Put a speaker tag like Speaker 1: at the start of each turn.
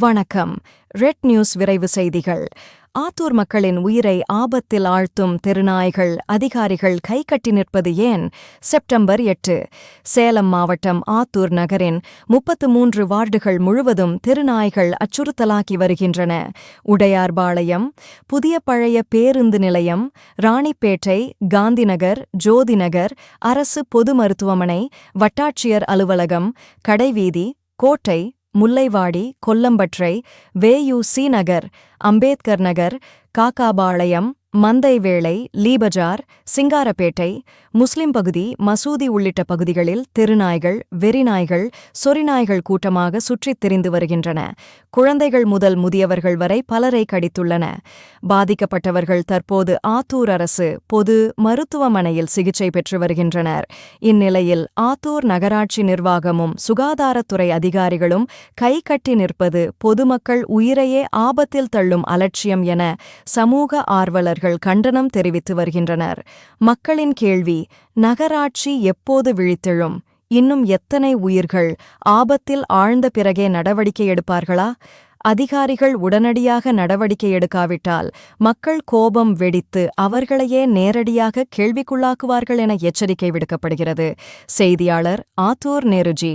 Speaker 1: வணக்கம். Red news விரைவு செய்திகள். ஆத்தூர் மக்களின் உயிரை ஆபத்தில் ஆழ்த்தும் தெருநாய்கள் அதிகாரிகள் கைகட்டி நிற்பது ஏன்? செப்டம்பர் எட்டு. சேலம் மாவட்டம் ஆத்தூர் நகரின் முப்பத்து மூன்று வார்டுகள் முழுவதும் தெருநாய்கள் அச்சுறுத்தலாக்கி வருகின்றன. உடையார்பாளையம் புதிய பழைய பேருந்து நிலையம் ராணிப்பேட்டை காந்திநகர் ஜோதிநகர் அரசு பொது மருத்துவமனை வட்டாட்சியர் அலுவலகம் கடைவீதி கோட்டை முல்லைவாடி கொல்லம்பற்றை வேயுசி நகர் அம்பேத்கர் நகர் காக்காபாளையம் மந்தைவேளை லீபஜார் சிங்காரப்பேட்டை முஸ்லிம் பகுதி மசூதி உள்ளிட்ட பகுதிகளில் திருநாய்கள் வெறிநாய்கள் சொறிநாய்கள் கூட்டமாக சுற்றித் திரிந்து வருகின்றன. குழந்தைகள் முதல் முதியவர்கள் வரை பலரை கடித்துள்ளன. பாதிக்கப்பட்டவர்கள் தற்போது ஆத்தூர் அரசு பொது மருத்துவமனையில் சிகிச்சை பெற்று வருகின்றனர். இந்நிலையில் ஆத்தூர் நகராட்சி நிர்வாகமும் சுகாதாரத்துறை அதிகாரிகளும் கைகட்டி நிற்பது பொதுமக்கள் உயிரையே ஆபத்தில் தள்ளும் அலட்சியம் என சமூக ஆர்வலர் ஆர்வலர்கள் கண்டனம் தெரிவித்து வருகின்றனர். மக்களின் கேள்வி நகராட்சி எப்போது விழித்தெழும்? இன்னும் எத்தனை உயிர்கள் ஆபத்தில் ஆழ்ந்த பிறகே நடவடிக்கை எடுப்பார்களா? அதிகாரிகள் உடனடியாக நடவடிக்கை எடுக்காவிட்டால் மக்கள் கோபம் வெடித்து அவர்களையே நேரடியாக கேள்விக்குள்ளாக்குவார்கள் என எச்சரிக்கை விடுக்கப்படுகிறது. செய்தியாளர் ஆத்தூர் நேருஜி.